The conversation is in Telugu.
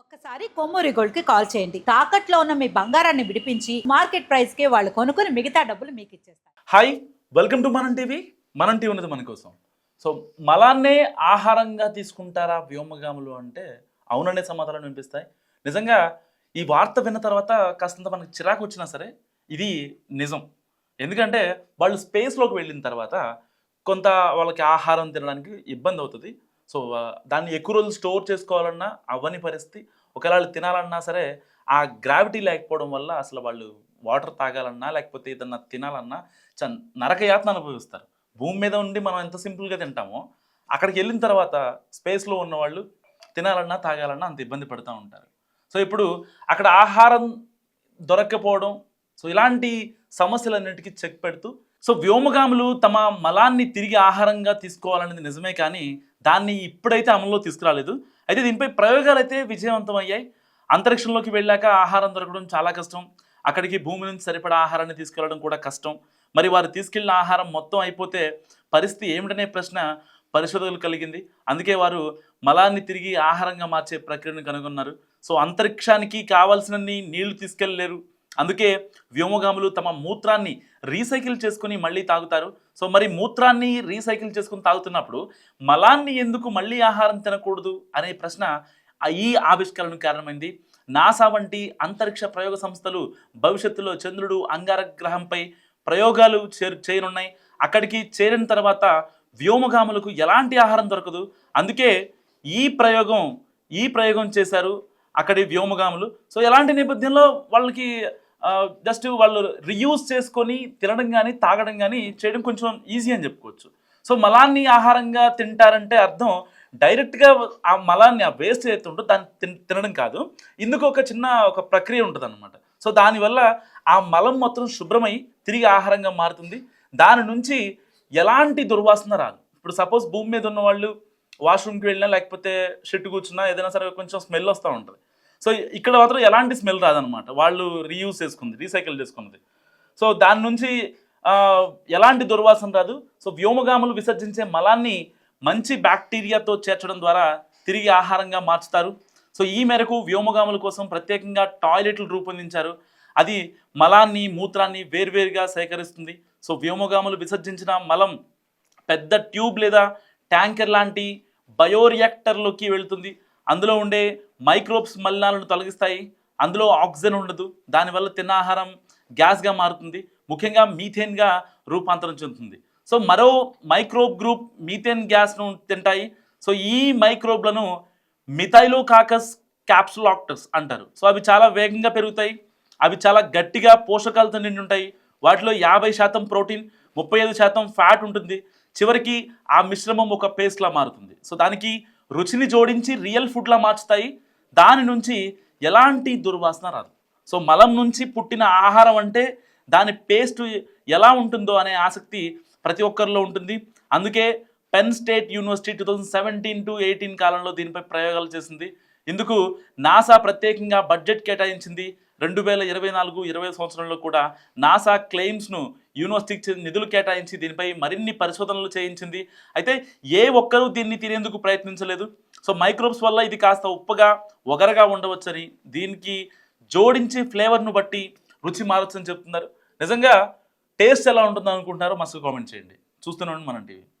ఒక్కసారి కొమ్మూరి గోల్డ్కి కాల్ చేయండి. తాకట్లో ఉన్న మీ బంగారాన్ని విడిపించి మార్కెట్ ప్రైస్కి వాళ్ళు కొనుక్కుని మిగతా డబ్బులు మీకు ఇచ్చేస్తారు. Hi welcome to Manam TV. Manam TV ఉన్నది మన కోసం. సో మలాన్నే ఆహారంగా తీసుకుంటారా వ్యోమగాములు అంటే అవుననే సమాధానం వినిపిస్తాయి. నిజంగా ఈ వార్త విన్న తర్వాత కాస్తంత మనకి చిరాకు వచ్చినా సరే ఇది నిజం. ఎందుకంటే వాళ్ళు స్పేస్లోకి వెళ్ళిన తర్వాత కొంత వాళ్ళకి ఆహారం తినడానికి ఇబ్బంది అవుతుంది. సో దాన్ని ఎక్కువ రోజులు స్టోర్ చేసుకోవాలన్నా అవ్వని పరిస్థితి. ఒకవేళ వాళ్ళు తినాలన్నా సరే ఆ గ్రావిటీ లేకపోవడం వల్ల అసలు వాళ్ళు వాటర్ తాగాలన్నా లేకపోతే ఏదన్నా తినాలన్నా చ నరకయాతన అనుభవిస్తారు. భూమి మీద ఉండి మనం ఎంత సింపుల్గా తింటామో అక్కడికి వెళ్ళిన తర్వాత స్పేస్లో ఉన్నవాళ్ళు తినాలన్నా తాగాలన్నా అంత ఇబ్బంది పడుతూ ఉంటారు. సో ఇప్పుడు అక్కడ ఆహారం దొరక్కపోవడం సో ఇలాంటి సమస్యలన్నిటికీ చెక్ పెడుతూ సో వ్యోమగాములు తమ మలాన్ని తిరిగి ఆహారంగా తీసుకోవాలనేది నిజమే కానీ దాన్ని ఇప్పుడైతే అమల్లో తీసుకురాలేదు. అయితే దీనిపై ప్రయోగాలు అయితే విజయవంతం అయ్యాయి అంతరిక్షంలోకి వెళ్ళాక ఆహారం దొరకడం చాలా కష్టం. అక్కడికి భూమి నుంచి సరిపడా ఆహారాన్ని తీసుకెళ్ళడం కూడా కష్టం. మరి వారు తీసుకెళ్ళిన ఆహారం మొత్తం అయిపోతే పరిస్థితి ఏమిటనే ప్రశ్న పరిశోధకులు కలిగింది. అందుకే వారు మలాన్ని తిరిగి ఆహారంగా మార్చే ప్రక్రియను కనుగొన్నారు. సో అంతరిక్షానికి కావాల్సినన్ని నీళ్ళు తీసుకెళ్ళలేరు అందుకే వ్యోమగాములు తమ మూత్రాన్ని రీసైకిల్ చేసుకుని మళ్ళీ తాగుతారు. సో మరి మూత్రాన్ని రీసైకిల్ చేసుకుని తాగుతున్నప్పుడు మలాన్ని ఎందుకు మళ్ళీ ఆహారం తినకూడదు అనే ప్రశ్న ఈ ఆవిష్కరణకు కారణమైంది. నాసా వంటి అంతరిక్ష ప్రయోగ సంస్థలు భవిష్యత్తులో చంద్రుడు అంగారక గ్రహంపై ప్రయోగాలు చేరు చేయనున్నాయి. అక్కడికి చేరిన తర్వాత వ్యోమగాములకు ఎలాంటి ఆహారం దొరకదు. అందుకే ఈ ప్రయోగం ఈ ప్రయోగం చేశారు అక్కడి వ్యోమగాములు. సో ఎలాంటి నేపథ్యంలో వాళ్ళకి జస్ట్ వాళ్ళు రియూజ్ చేసుకొని తినడం కానీ తాగడం కానీ చేయడం కొంచెం ఈజీ అని చెప్పుకోవచ్చు. సో మలాన్ని ఆహారంగా తింటారంటే అర్థం డైరెక్ట్గా ఆ మలాన్ని ఆ వేస్ట్ ఏదైతే ఉంటుందో దాన్ని తినడం కాదు. ఇందుకు ఒక చిన్న ఒక ప్రక్రియ ఉంటుంది అనమాట సో దానివల్ల ఆ మలం మొత్తం శుభ్రమై తిరిగి ఆహారంగా మారుతుంది. దాని నుంచి ఎలాంటి దుర్వాసన రాదు. ఇప్పుడు సపోజ్ భూమి మీద ఉన్న వాళ్ళు వాష్రూమ్కి వెళ్ళినా లేకపోతే షెట్టు కూర్చున్నా ఏదైనా సరే కొంచెం స్మెల్ వస్తూ ఉంటుంది. సో ఇక్కడ మాత్రం ఎలాంటి స్మెల్ రాదనమాట వాళ్ళు రీయూజ్ చేసుకుంది రీసైకిల్ చేసుకున్నది సో దాని నుంచి ఎలాంటి దుర్వాసన రాదు. సో వ్యోమగాములు విసర్జించే మలాన్ని మంచి బ్యాక్టీరియాతో చేర్చడం ద్వారా తిరిగి ఆహారంగా మార్చుతారు. సో ఈ మేరకు వ్యోమగాముల కోసం ప్రత్యేకంగా టాయిలెట్లు రూపొందించారు. అది మలాన్ని మూత్రాన్ని వేర్వేరుగా సేకరిస్తుంది. సో వ్యోమగాములు విసర్జించిన మలం పెద్ద ట్యూబ్ లేదా ట్యాంకర్ లాంటి బయోరియాక్టర్లోకి వెళుతుంది. అందులో ఉండే మైక్రోబ్స్ మలినాలను తొలగిస్తాయి. అందులో ఆక్సిజన్ ఉండదు. దానివల్ల తిన్న ఆహారం గ్యాస్గా మారుతుంది. ముఖ్యంగా మీథేన్గా రూపాంతరం చెందుతుంది. సో మరో మైక్రోబ్ గ్రూప్ మీథేన్ గ్యాస్ను తింటాయి. సో ఈ మైక్రోబ్లను మిథైలోకాకస్ క్యాప్సులాక్టస్ అంటారు. సో అవి చాలా వేగంగా పెరుగుతాయి. అవి చాలా గట్టిగా పోషకాలతో నిండి ఉంటాయి వాటిలో యాభై శాతం ప్రోటీన్ ముప్పై ఐదు శాతం ఫ్యాట్ ఉంటుంది. చివరికి ఆ మిశ్రమం ఒక పేస్ట్లా మారుతుంది. సో దానికి రుచిని జోడించి రియల్ ఫుడ్లా మార్చుతాయి. దాని నుంచి ఎలాంటి దుర్వాసన రాదు. సో మలం నుంచి పుట్టిన ఆహారం అంటే దాని పేస్ట్ ఎలా ఉంటుందో అనే ఆసక్తి ప్రతి ఒక్కరిలో ఉంటుంది. అందుకే Penn State university two thousand seventeen to eighteen కాలంలో దీనిపై ప్రయోగాలు చేసింది. ఇందుకు నాసా ప్రత్యేకంగా బడ్జెట్ కేటాయించింది. రెండు వేల ఇరవై నాలుగు ఇరవై సంవత్సరంలో కూడా నాసా క్లెయిమ్స్ను యూనివర్సిటీకి నిధులు కేటాయించి దీనిపై మరిన్ని పరిశోధనలు చేయించింది. అయితే ఏ ఒక్కరూ దీన్ని తినేందుకు ప్రయత్నించలేదు. సో మైక్రోబ్స్ వల్ల ఇది కాస్త ఉప్పగా ఒగరగా ఉండవచ్చని దీనికి జోడించి ఫ్లేవర్ను బట్టి రుచి మారొచ్చని చెప్తున్నారు. నిజంగా టేస్ట్ ఎలా ఉంటుందో అనుకుంటున్నారో మస్తు కామెంట్ చేయండి. చూస్తున్నాను మనం టీవీ.